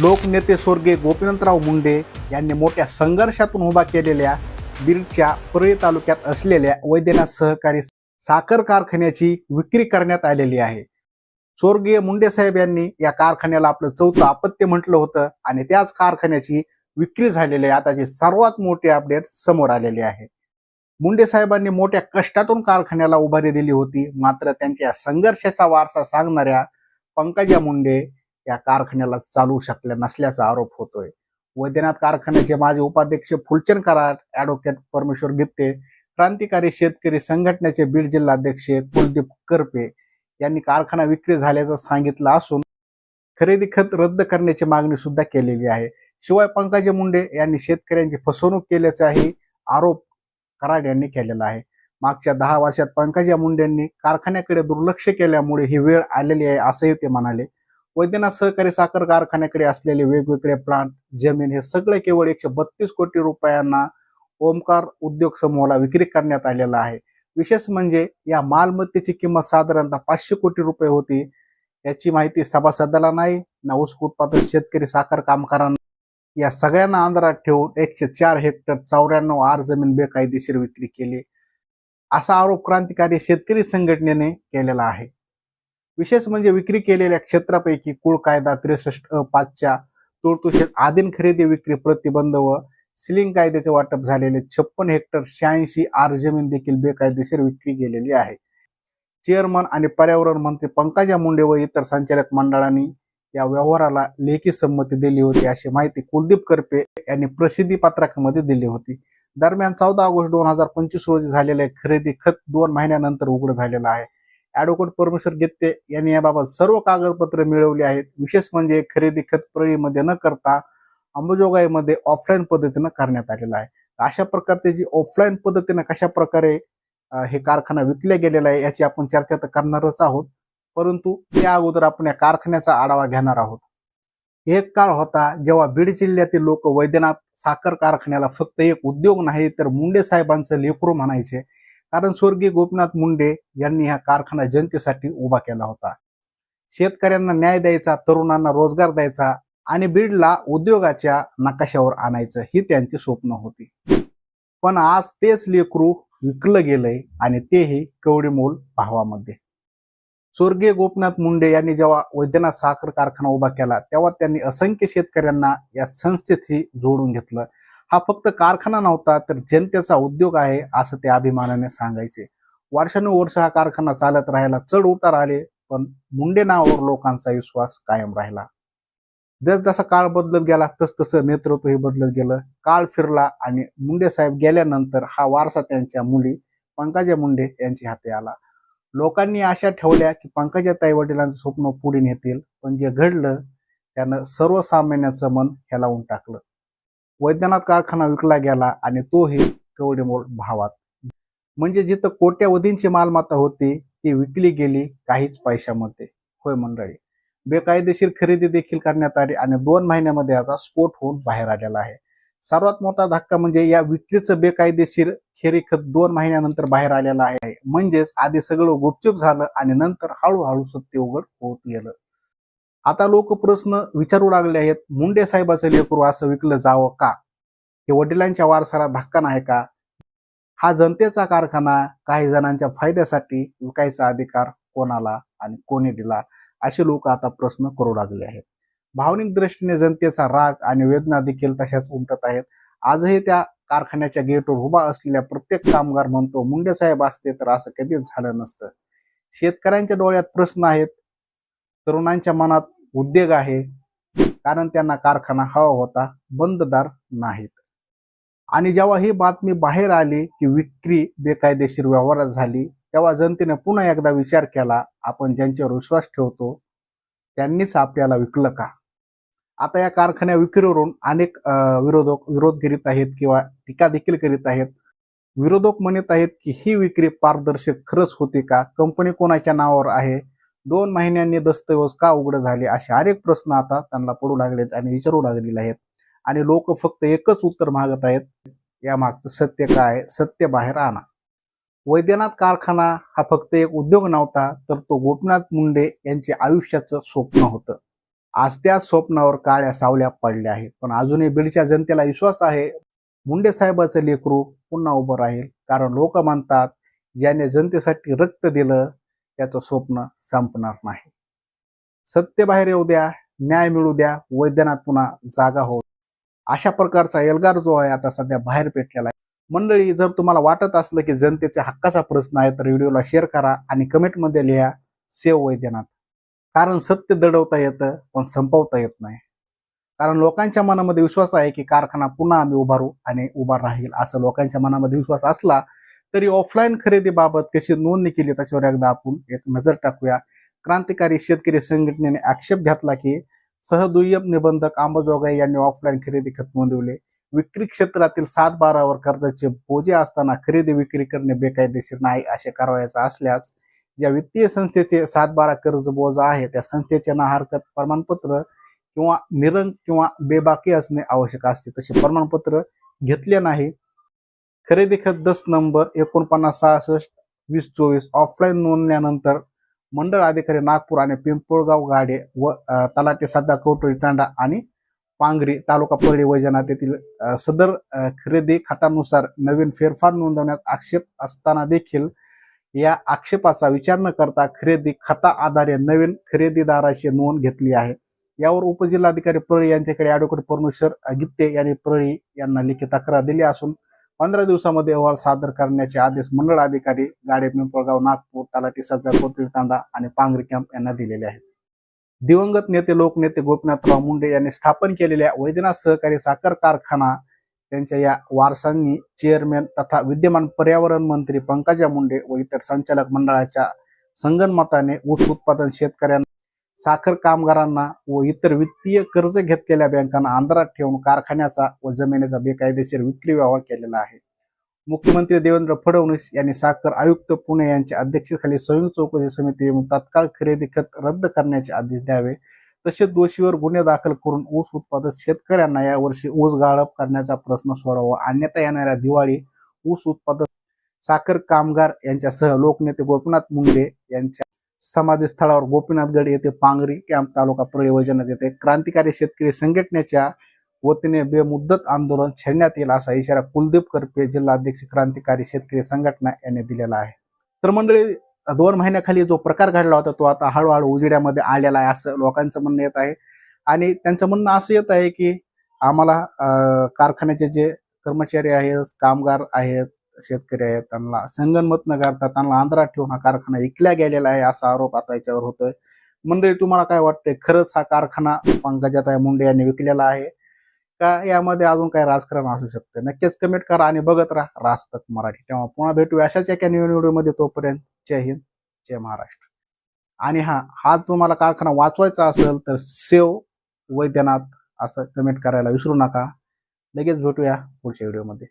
लोकनेते स्वर्गीय गोपीनाथराव मुंडे यांनी मोठ्या संघर्षातून उभा केलेल्या बीडच्या परळी तालुक्यात असलेल्या वैद्यनाथ सहकारी साखर कारखान्याची विक्री करण्यात आलेली आहे. स्वर्गीय मुंडे साहेब यांनी या कारखान्याला आपलं चौथं अपत्य म्हटलं होतं आणि त्याच कारखान्याची विक्री झालेली आहे. आताची सर्वात मोठी अपडेट समोर आलेली आहे. मुंडे साहेबांनी मोठ्या कष्टातून कारखान्याला उभारी दिली होती. मात्र त्यांच्या संघर्षाचा वारसा सांगणाऱ्या पंकजा मुंडे या कारखान्याला चालू शकल्या नसल्याचा आरोप होतोय. वैद्यनाथ कारखान्याचे माजी उपाध्यक्ष फुलचंद कराड ऍडव्होकेट परमेश्वर गित्ते क्रांतिकारी शेतकरी संघटनेचे बीड जिल्हाध्यक्ष कुलदीप करपे यांनी कारखाना विक्री झाल्याचं सांगितलं असून खरेदी खत रद्द करण्याची मागणी सुद्धा केलेली आहे. शिवाय पंकजा मुंडे यांनी शेतकऱ्यांची फसवणूक केल्याचाही आरोप कराड यांनी केलेला आहे. मागच्या दहा वर्षात पंकजा मुंडेंनी कारखान्याकडे दुर्लक्ष केल्यामुळे ही वेळ आलेली आहे असंही ते म्हणाले. वैद्यनाथ सहकारी साखर कारखान्याकडे असलेले वेगवेगळे प्लांट जमीन हे सगळे केवळ एकशे बत्तीस कोटी रुपयांना ओमकार उद्योग समूहाला विक्री करण्यात आलेला आहे. विशेष म्हणजे या मालमत्तेची किंमत साधारणतः पाचशे कोटी रुपये होती. याची माहिती सभासदाला नाही ना ऊस उत्पादक शेतकरी साखर कामगारांना. या सगळ्यांना अंधारात ठेवून एकशे चार हेक्टर चौऱ्याण्णव आर जमीन बेकायदेशीर विक्री केली. असा आरोप क्रांतिकारी शेतकरी संघटनेने केलेला आहे. विशेष म्हणजे विक्री केलेल्या क्षेत्रापैकी कुळ कायदा त्रेसष्ट पाचच्या तुर्तुशेत आदिन खरेदी विक्री प्रतिबंध व सिलिंग कायद्याचे वाटप झालेले छप्पन हेक्टर शहाऐंशी आर जमीन देखील बेकायदेशीर विक्री गेलेली आहे. चेअरमन आणि पर्यावरण मंत्री पंकजा मुंडे व इतर संचालक मंडळांनी या व्यवहाराला लेखी संमती दिली होती अशी माहिती कुलदीप करपे यांनी प्रसिद्धी पत्रकामध्ये दिली होती. दरम्यान चौदा ऑगस्ट दोन हजार पंचवीस रोजी झालेले खरेदी खत दोन महिन्यानंतर उघड झालेलं आहे. ॲडव्होकेट परमेश्वर गित्ते यांनी याबाबत सर्व कागदपत्रे मिळवली आहेत. विशेष म्हणजे खरेदी खत प्रळीमध्ये न करता अंबजोगाईमध्ये ऑफलाईन पद्धतीनं करण्यात आलेलं आहे. अशा प्रकारचे जी ऑफलाईन पद्धतीनं कशा प्रकारे हे कारखाना विकल्या गेलेला आहे याची आपण चर्चा तर करणारच आहोत. परंतु त्या अगोदर आपण या कारखान्याचा आढावा घेणार आहोत. एक काळ होता जेव्हा बीड जिल्ह्यातील लोक वैद्यनाथ साखर कारखान्याला फक्त एक उद्योग नाही तर मुंडे साहेबांचं लेकरू म्हणायचे कारण स्वर्गीय गोपीनाथ मुंडे यांनी हा कारखाना जनतेसाठी उभा केला होता. शेतकऱ्यांना न्याय द्यायचा तरुणांना रोजगार द्यायचा आणि बीडला उद्योगाच्या नकाशावर आणायचं ही त्यांची स्वप्न होती. पण आज तेच लेकरू विकलं गेलंय आणि तेही कवडीमोल भावामध्ये. स्वर्गीय गोपनाथ मुंडे यांनी जेव्हा वैद्यनाथ साखर कारखाना उभा केला तेव्हा त्यांनी असंख्य शेतकऱ्यांना या संस्थेशी जोडून घेतलं. हा फक्त कारखाना नव्हता तर जनतेचा उद्योग आहे असं ते अभिमानाने सांगायचे. वर्षानुवर्ष हा कारखाना चालत राहिला चढ उतार आले पण मुंडे नावावर लोकांचा विश्वास कायम राहिला. जसजसा काळ बदलत गेला तसतसं नेतृत्व नेतृत्वही बदलत गेलं. काळ फिरला आणि मुंडे साहेब गेल्यानंतर हा वारसा त्यांच्या मुली पंकजा मुंडे यांच्या हाती आला. लोकांनी आशा ठेवल्या की पंकजा ताई वडिलांचं स्वप्न पुढे नेतील पण जे घडलं त्यानं सर्वसामान्याचं मन हेलावून टाकलं. वैद्यनाथ कारखाना विकला गेला आणि तोही कवडेमोल भावात. म्हणजे जिथं कोट्यावधींची मालमत्ता होती ती विकली गेली काहीच पैशामध्ये. होय मंडळी बेकायदेशीर खरेदी देखील करण्यात आली आणि दोन महिन्यामध्ये आता स्फोट होऊन बाहेर आलेला आहे. सर्वात मोठा धक्का म्हणजे या विक्रीचं बेकायदेशीर खेरी खत दोन महिन्यानंतर बाहेर आलेलं आहे. म्हणजेच आधी सगळं गुपचूप झालं आणि नंतर हळूहळू सत्य उघड होत गेलं. आता लोक प्रश्न विचारू लागले आहेत मुंडे साहेबाचं लेकरू असं विकलं जावं का? हे वडिलांच्या वारसाला धक्का नाही का? हा जनतेचा कारखाना काही जणांच्या फायद्यासाठी विकायचा अधिकार कोणाला आणि कोणी दिला? असे लोक आता प्रश्न करू लागले आहेत. भावनिक दृष्टीने जनतेचा राग आणि वेदना देखील तशाच उमटत आहेत. आजही त्या कारखान्याच्या गेटवर उभा असलेल्या प्रत्येक कामगार म्हणतो मुंडे साहेब असते तर असं कधीच झालं नसतं. शेतकऱ्यांच्या डोळ्यात प्रश्न आहेत. तरुणांच्या मनात उद्योग आहे. कारण त्यांना कारखाना हवा होता बंददार नाहीत. आणि जेव्हा ही बातमी बाहेर आली की विक्री बेकायदेशीर व्यवहारात झाली तेव्हा जनतेने पुन्हा एकदा विचार केला आपण ज्यांच्यावर विश्वास ठेवतो त्यांनीच आपल्याला विकलं का? आता या कारखान्या विक्रीवरून अनेक विरोधक विरोध करीत आहेत किंवा टीका देखील करीत आहेत. विरोधक म्हणत आहेत की ही विक्री पारदर्शक खरंच होती का? कंपनी कोणाच्या नावावर आहे? दोन महिन्यांनी दस्तऐवज का उघड झाले असे अनेक प्रश्न आता त्यांना पडू लागलेत आणि विचारू लागलेले आहेत. आणि लोक फक्त एकच उत्तर मागत आहेत या मागचं सत्य काय? सत्य बाहेर आणा. वैद्यनाथ कारखाना हा फक्त एक उद्योग नव्हता तर तो गोपीनाथ मुंडे यांचे आयुष्याचं स्वप्न होतं. आज त्या स्वप्नावर काळ्या सावल्या पडल्या आहेत. पण अजूनही बीडच्या जनतेला विश्वास आहे मुंडे साहेबाचं लेकरू पुन्हा उभं राहील. कारण लोक म्हणतात ज्याने जनतेसाठी रक्त दिलं त्याचं स्वप्न संपणार नाही. सत्य बाहेर येऊ द्या न्याय मिळू द्या वैद्यनाथ पुन्हा जागा हो. अशा प्रकारचा एल्गार जो आहे आता सध्या बाहेर पेटलेला आहे. मंडळी जर तुम्हाला वाटत असलं की जनतेच्या हक्काचा प्रश्न आहे तर व्हिडिओला शेअर करा आणि कमेंटमध्ये लिहा सेव वैद्यनाथ. कारण सत्य दडवता येतं पण संपवता येत नाही. कारण लोकांच्या मनामध्ये विश्वास आहे की कारखाना पुन्हा आम्ही उभारू आणि उभा राहील. असं लोकांच्या मनामध्ये विश्वास असला तरी ऑफलाईन खरेदीबाबत कशी नोंदणी केली त्याच्यावर एकदा आपण एक नजर टाकूया. क्रांतिकारी शेतकरी संघटनेने आक्षेप घेतला की सहदुय्यम निबंधक अंबाजोगाई यांनी ऑफलाईन खरेदी खत नोंदवले. विक्री क्षेत्रातील सात बारावर कर्जाचे बोजे असताना खरेदी विक्री करणे बेकायदेशीर नाही असे कारवायाचा असल्यास ज्या वित्तीय संस्थेचे सात बारा कर्ज बोजा आहे त्या संस्थेचे ना हरकत प्रमाणपत्र किंवा निरंग किंवा बेबाकी असणे आवश्यक असते तसे प्रमाणपत्र घेतले नाही. खरेदी खत दस नंबर एकोणपन्नास सहासष्ट वीस चोवीस ऑफलाईन नोंदल्यानंतर मंडळ अधिकारी नागपूर आणि पिंपळगाव गाडे व तलाटे सध्या कवटळी तांडा आणि पांगरी तालुका परळी वैजनाथ येथील सदर खरेदी खात्यानुसार नवीन फेरफार नोंदवण्यात आक्षेप असताना देखील या आक्षेपाचा विचार न करता खरेदी खाता आधारे नवीन खरेदीदाराची नोंद घेतली आहे. यावर उपजिल्हाधिकारी परळी यांच्याकडे ॲडव्होकेट परमेश्वर गित्ते यांनी परळी यांना लिखित तक्रार दिली असून पंधरा दिवसामध्ये अहवाल सादर करण्याचे आदेश मंडळ अधिकारी गाडे पिंपळगाव नागपूर तलाठी सज्जा कोथळी तांडा आणि पांगरी कॅम्प यांना दिलेले आहेत. दिवंगत नेते लोकनेते गोपीनाथराव मुंडे यांनी स्थापन केलेल्या वैद्यनाथ सहकारी साखर कारखाना त्यांच्या या वारसांनी चेअरमॅन तथा विद्यमान पर्यावरण मंत्री पंकजा मुंडे व इतर संचालक मंडळाच्या संगणमताने ऊस उत्पादन शेतकऱ्यांना साखर कामगारांना व इतर वित्तीय कर्ज घेतलेल्या बँकांना अंधारात ठेवून कारखान्याचा व जमिनीचा बेकायदेशीर विक्री व्यवहार केलेला आहे. मुख्यमंत्री देवेंद्र फडणवीस यांनी साखर आयुक्त पुणे यांच्या अध्यक्षतेखाली संयुक्त चौकशी समिती तात्काळ खरेदी खत रद्द करण्याचे आदेश द्यावे. तसेच दोषीवर गुन्हे दाखल करून ऊस उत्पादक शेतकऱ्यांना यावर्षी ऊस गाळप करण्याचा प्रश्न सोडावा अन्यथा येणाऱ्या दिवाळी ऊस उत्पादक साखर कामगार यांच्यासह लोकनेते गोपीनाथ मुंडे यांच्या समाधीस्थळावर गोपीनाथगड येथे पांगरी कॅम्प तालुका प्रयोजनात येते क्रांतिकारी शेतकरी संघटनेच्या वतीने बेमुद्दत आंदोलन छेडण्यात येईल असा इशारा कुलदीप करपे जिल्हाध्यक्ष क्रांतिकारी शेतकरी संघटना यांनी दिलेला आहे. तर मंडळी दोन महिन्याखाली जो प्रकार घडला होता तो आता हळूहळू उजेड्यामध्ये आलेला आहे असं लोकांचं म्हणणं येत आहे. आणि त्यांचं म्हणणं असं येत आहे की आम्हाला कारखान्याचे जे कर्मचारी आहेत कामगार आहेत शेतकरी आहेत त्यांना संगनमत न करता त्यांना आंध्रात ठेवून हा कारखाना विकला गेलेला आहे असा आरोप आता याच्यावर होतोय. मंडळी तुम्हाला काय वाटतंय? खरंच हा कारखाना पंकजाताई मुंडे यांनी विकलेला आहे का? यामध्ये अजून काही राजकारण असू शकतं. नक्कीच कमेंट करा आणि बघत राहा राजतक मराठी. तेव्हा पुन्हा भेटू अशाच एका नवीन व्हिडिओमध्ये. तोपर्यंत जय हिंद जय महाराष्ट्र. आणि हा हा तुम्हाला कारखाना वाचवायचा असेल तर सेव वैद्यनाथ असं कमेंट करायला विसरू नका. लगेच भेटूया पुढच्या व्हिडिओमध्ये.